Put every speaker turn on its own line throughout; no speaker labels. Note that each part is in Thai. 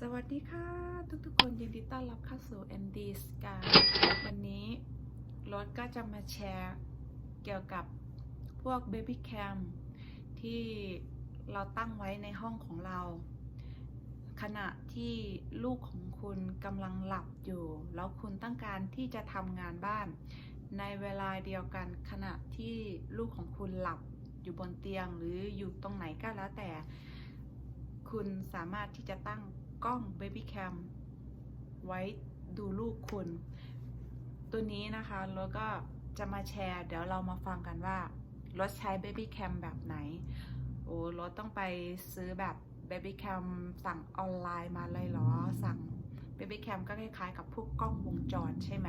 สวัสดีค่ะ ทุกๆคนยินดีต้อนรับเข้าสู่ ND Sky วันนี้รถก็จะมาแชร์เกี่ยวกับพวก Baby Cam ที่เราตั้งไว้ในห้องของเรา ขณะที่ลูกของคุณกำลังหลับอยู่ แล้วคุณต้องการที่จะทำงานบ้าน ในเวลาเดียวกันขณะที่ลูกของคุณหลับ อยู่บนเตียงหรืออยู่ตรงไหนก็แล้วแต่ คุณสามารถที่จะตั้งกล้อง Baby Cam ไว้ดูลูกคุณ ตัวนี้นะคะแล้วก็จะมาแชร์ เดี๋ยวเรามาฟังกันว่ารถใช้ Baby Cam แบบไหน โอ้รถต้องไปซื้อแบบ Baby Cam สั่งออนไลน์มาเลยเหรอ สั่ง Baby Cam ก็คล้ายๆกับพวกกล้องวงจรใช่ไหม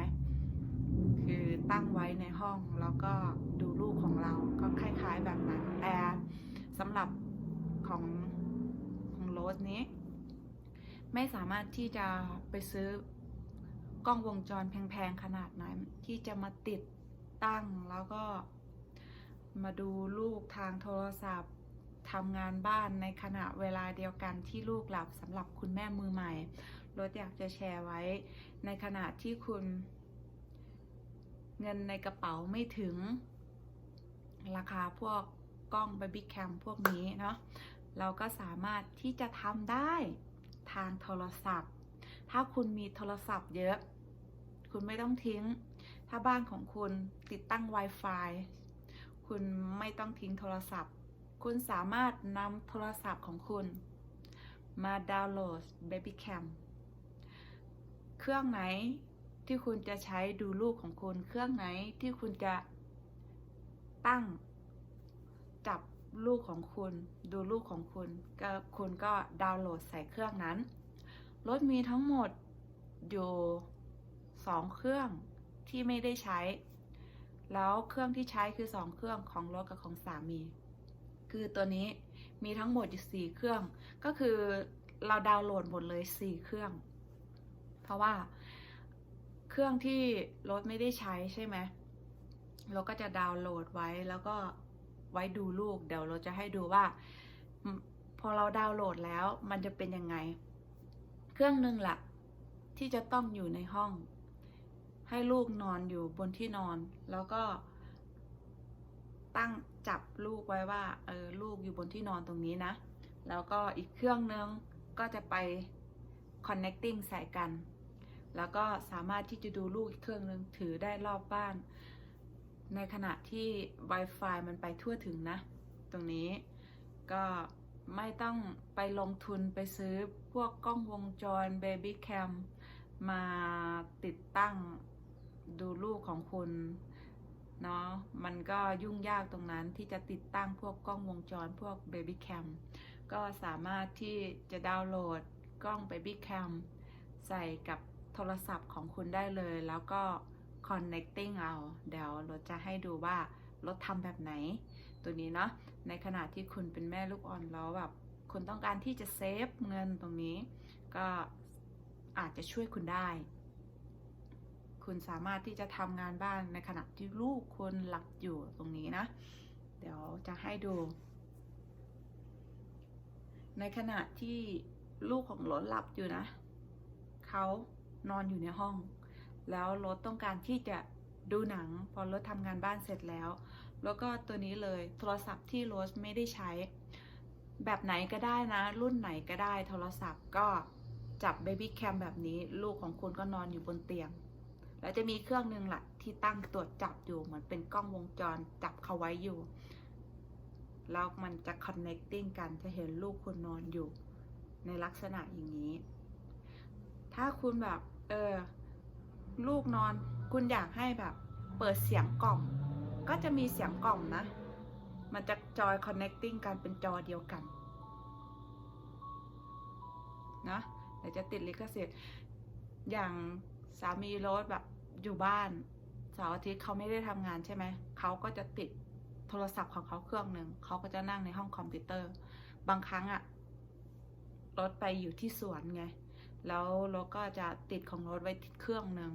คือตั้งไว้ในห้องแล้วก็ดูลูกของเราก็คล้ายๆแบบนั้น แต่สำหรับของของโรสนี้ ไม่สามารถที่จะไปซื้อกล้องวงจรแพงๆขนาดนั้นที่จะมาติดตั้งแล้วก็มาดูลูกทางโทรศัพท์ทำงานบ้านในขณะเวลาเดียวกันที่ลูกหลับสำหรับคุณแม่มือใหม่รถอยากจะแชร์ไว้ในขณะที่คุณ เงินในกระเป๋าไม่ถึง ราคาพวกกล้อง Baby Cam พวกนี้เนาะเราก็สามารถที่จะทำได้ทางโทรศัพท์ ถ้าคุณมีโทรศัพท์เยอะ คุณไม่ต้องทิ้ง ถ้าบ้านของคุณติดตั้ง Wi-Fi คุณไม่ต้องทิ้งโทรศัพท์ คุณสามารถนำโทรศัพท์ของคุณ มาดาวน์โหลด Baby Cam เครื่องไหน ที่คุณจะใช้ดูลูกของคุณเครื่องไหนที่คุณจะตั้งจับลูกของคุณดูลูกของคุณก็คุณก็ดาวน์โหลดใส่เครื่องนั้น รถมีทั้งหมดอยู่สองเครื่องที่ไม่ได้ใช้ แล้วเครื่องที่ใช้คือสองเครื่องของรถกับของสามี คือตัวนี้มีทั้งหมดอยู่สี่เครื่อง ก็คือเราดาวน์โหลดหมดเลยสี่เครื่อง เพราะว่า เครื่องที่รถไม่ได้ใช้ใช่ไหมเราก็จะดาวน์โหลดไว้แล้วก็ไว้ดูลูก เดี๋ยวเราจะให้ดูว่า พอเราดาวน์โหลดแล้วมันจะเป็นยังไง เครื่องหนึ่งละที่จะต้องอยู่ในห้อง ให้ลูกนอนอยู่บนที่นอน แล้วก็ ตั้งจับลูกไว้ว่าเออลูกอยู่บนที่นอนตรงนี้นะ แล้วก็อีกเครื่องนึงก็จะไป connecting ใส่กัน แล้วก็สามารถที่จะดูลูกอีกเครื่องนึงถือได้รอบบ้าน ในขณะที่ Wi-Fi มันไปทั่วถึงนะ ตรงนี้ก็ไม่ต้องไปลงทุนไปซื้อพวกกล้องวงจร Baby Cam มาติดตั้งดูลูกของคุณเนาะมันก็ยุ่งยากตรงนั้นที่จะติดตั้งพวกกล้องวงจรพวก Baby Cam ก็สามารถที่จะดาวน์โหลดกล้อง Baby Cam ใส่กับ โทรศัพท์ของคุณได้เลย แล้วก็ connecting เอา เดี๋ยวเราจะให้ดูว่ารถทำแบบไหน ตัวนี้เนาะ ในขณะที่คุณเป็นแม่ลูกอ่อนแล้วแบบคุณต้องการที่จะเซฟเงินตรงนี้ ก็อาจจะช่วยคุณได้ คุณสามารถที่จะทำงานบ้านในขณะที่ลูกคุณหลับอยู่ตรงนี้นะ เดี๋ยวจะให้ดู ในขณะที่ลูกของรถหลับอยู่นะ เขา นอนอยู่ในห้อง แล้วรถต้องการที่จะดูหนัง พอรถทำงานบ้านเสร็จแล้ว แล้วก็ตัวนี้เลยโทรศัพท์ที่รสไม่ได้ใช้ แบบไหนก็ได้นะ รุ่นไหนก็ได้ โทรศัพท์ก็จับ Baby Cam แบบนี้ ลูกของคุณก็นอนอยู่บนเตียง แล้วจะมีเครื่องหนึ่งแหละที่ตั้งตรวจจับอยู่เหมือนเป็นกล้องวงจรจับเขาไว้อยู่ แล้วมันจะ connecting กันจะเห็นลูกคุณนอนอยู่ ในลักษณะอย่างนี้ ถ้าคุณแบบ เออ ลูกนอน คุณอยากให้แบบ เปิดเสียงกล่อม ก็จะมีเสียงกล่อมนะ มันจะจอย connecting กันเป็นจอเดียวกันนะเดี๋ยวจะติดลิขสิทธิ์อย่างสามีโรสแบบอยู่บ้านเสาร์อาทิตย์เขาไม่ได้ทำงานใช่ไหม เขาก็จะติดโทรศัพท์ของเขาเครื่องหนึ่ง เขาก็จะนั่งในห้องคอมพิวเตอร์ บางครั้งอะรถไปอยู่ที่สวนไง แล้วรถก็จะติดของรถไว้เครื่องหนึ่ง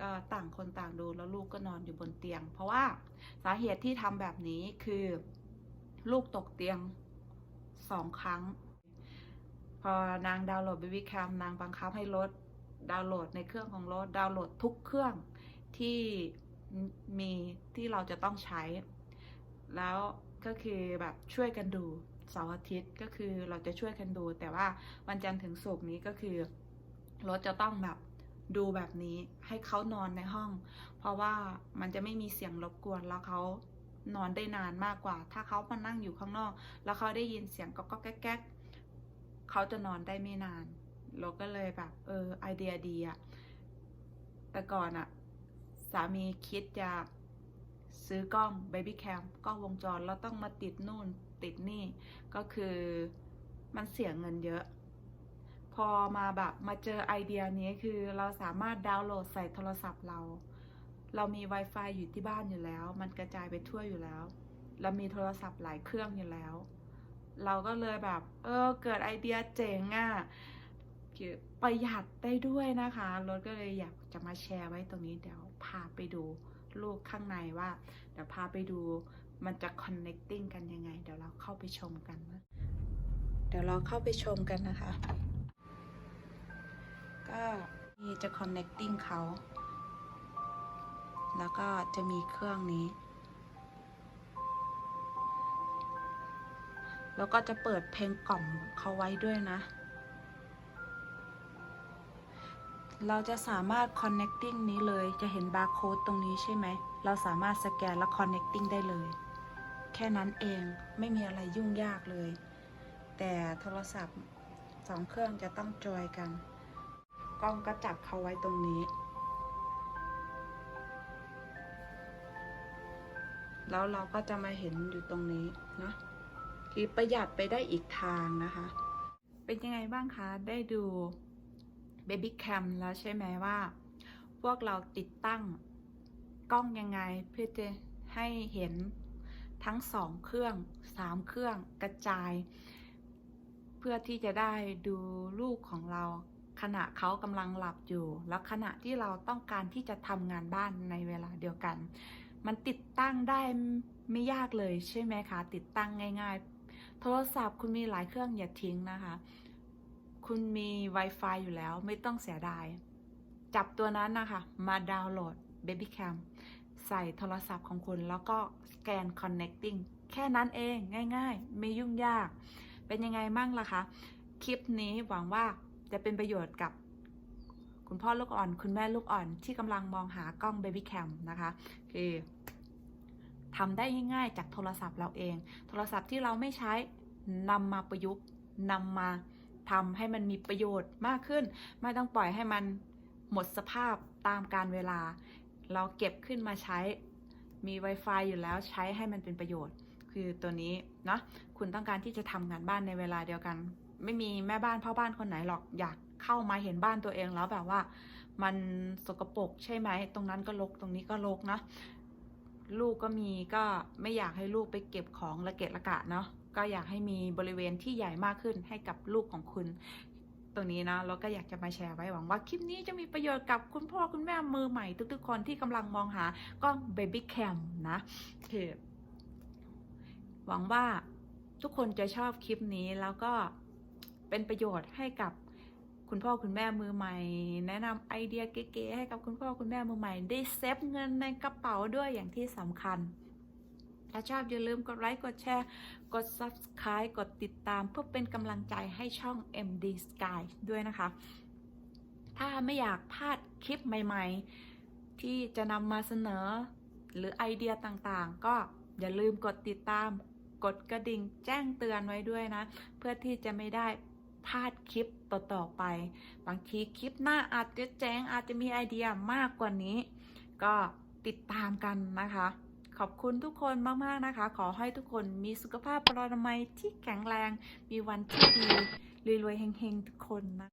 ก็ต่างคนต่างดูแล้วลูกก็นอนอยู่บนเตียง เพราะว่าสาเหตุที่ทำแบบนี้คือ ลูกตกเตียงสองครั้ง พอนางดาวน์โหลด Baby Cam นางบังคับให้รถดาวน์โหลดในเครื่องของรถดาวน์โหลดทุกเครื่องที่มีที่เราจะต้องใช้ แล้วก็คือแบบช่วยกันดูเสาร์อาทิตย์ก็คือเราจะช่วยกันดู แต่ว่าวันจันทร์ถึงศุกร์นี้ก็คือ รถจะต้องแบบดูแบบนี้ให้เขานอนในห้อง เพราะว่ามันจะไม่มีเสียงรบกวนแล้วเขานอนได้นานมากกว่า ถ้าเขามานั่งอยู่ข้างนอก แล้วเขาได้ยินเสียงก็ก็แก๊กแก๊กเขาจะนอนได้ไม่นาน เราก็เลยแบบเออไอเดียดีอะแต่ก่อนอะสามีคิดจะซื้อกล้อง Baby Cam กล้องวงจรแล้วต้องมาติดนู่นติดนี่ ก็คือมันเสียเงินเยอะ พอมาแบบมาเจอไอเดียนี้คือเราสามารถดาวน์โหลดใส่โทรศัพท์เรา เรามี Wi-Fi อยู่ที่บ้านอยู่แล้ว มันกระจายไปทั่วอยู่แล้ว เรามีโทรศัพท์หลายเครื่องอยู่แล้ว เราก็เลยแบบ เออ เกิดไอเดียเจ๋งอะ่ะประหยัดได้ด้วยนะคะรถก็เลยอยากจะมาแชร์ไว้ตรงนี้เดี๋ยวพาไปดูลูกข้างในว่า เดี๋ยวพาไปดูมันจะ connecting กันยังไง เดี๋ยวเราเข้าไปชมกันนะ เดี๋ยวเราเข้าไปชมกันนะคะ ก็นี่จะ connecting เขา แล้วก็จะมีเครื่องนี้ แล้วก็จะเปิดเพลงกล่อมเขาไว้ด้วยนะ เราจะสามารถ connecting นี้เลย จะเห็นบาร์โค้ดตรงนี้ใช่ไหม เราสามารถสแกนแล้ว connecting ได้เลย แค่นั้นเอง ไม่มีอะไรยุ่งยากเลย แต่โทรศัพท์สองเครื่องจะต้องจอยกัน กล้องก็จับเขาไว้ตรงนี้ แล้วเราก็จะมาเห็นอยู่ตรงนี้นะคือประหยัดไปได้อีกทางนะคะ เป็นยังไงบ้างคะ ได้ดู Baby Cam แล้วใช่ไหมว่า พวกเราติดตั้งกล้องยังไงเพื่อจะให้เห็นทั้งสองเครื่องสามเครื่องกระจาย เพื่อที่จะได้ดูลูกของเรา ขณะเขากำลังหลับอยู่ แล้วขณะที่เราต้องการที่จะทำงานบ้านในเวลาเดียวกัน มันติดตั้งได้ไม่ยากเลยใช่ไหมคะ ติดตั้งง่าย ๆ โทรศัพท์คุณมีหลายเครื่องอย่าทิ้งนะคะ คุณมี Wi-Fi อยู่แล้วไม่ต้องเสียดาย จับตัวนั้นนะคะ มาดาวน์โหลด Baby Cam ใส่โทรศัพท์ของคุณแล้วก็สแกน connecting แค่นั้นเองง่าย ๆ ไม่ยุ่งยาก เป็นยังไงมั่งล่ะคะ คลิปนี้หวังว่า จะเป็นประโยชน์กับคุณพ่อลูกอ่อน คุณแม่ลูกอ่อนที่กำลังมองหากล้อง Baby Cam นะคะคือทำได้ง่ายๆจากโทรศัพท์เราเอง โทรศัพท์ที่เราไม่ใช้นำมาประยุกต์นำมาทำให้มันมีประโยชน์มากขึ้น ไม่ต้องปล่อยให้มันหมดสภาพตามการเวลา เราเก็บขึ้นมาใช้มี Wi-Fi อยู่แล้วใช้ให้มันเป็นประโยชน์ คือตัวนี้เนาะคุณต้องการที่จะทำงานบ้านในเวลาเดียวกัน ไม่มีแม่บ้านพ่อบ้านคนไหนหรอกอยากเข้ามาเห็นบ้านตัวเองแล้วแบบว่า มันสกปรกใช่ไหมตรงนั้นก็รกตรงนี้ก็รกนะลูกก็มีก็ไม่อยากให้ลูกไปเก็บของระเกะระกะเนาะก็อยากให้มีบริเวณที่ใหญ่มากขึ้นให้กับลูกของคุณตรงนี้นะเราก็อยากจะมาแชร์ไว้หวังว่าคลิปนี้จะมีประโยชน์กับคุณพ่อคุณแม่มือใหม่ทุกๆคนที่กำลังมองหากล้อง Baby Cam นะคือหวังว่าทุกคนจะชอบคลิปนี้แล้วก็ เป็นประโยชน์ให้กับคุณพ่อคุณแม่มือใหม่ แนะนำไอเดียเก๋ๆให้กับคุณพ่อคุณแม่มือใหม่ ได้เซฟเงินในกระเป๋าด้วยอย่างที่สำคัญ ถ้าชอบอย่าลืมกดไลค์กดแชร์ กด subscribe กดติดตาม เพื่อเป็นกำลังใจให้ช่อง MD Sky ด้วยนะคะ ถ้าไม่อยากพลาดคลิปใหม่ ๆ ที่จะนำมาเสนอ หรือไอเดียต่างๆ ก็อย่าลืมกดติดตาม กดกระดิ่งแจ้งเตือนไว้ด้วยนะ เพื่อที่จะไม่ได้ พลาดคลิปต่อๆไป บางทีคลิปหน้าอาจจะแจ้งอาจจะมีไอเดียมากกว่านี้ ก็ติดตามกันนะคะ ขอบคุณทุกคนมากๆนะคะ ขอให้ทุกคนมีสุขภาพปลอดภัยที่แข็งแรง มีวันที่ดีรวยๆเฮงๆทุกคนนะ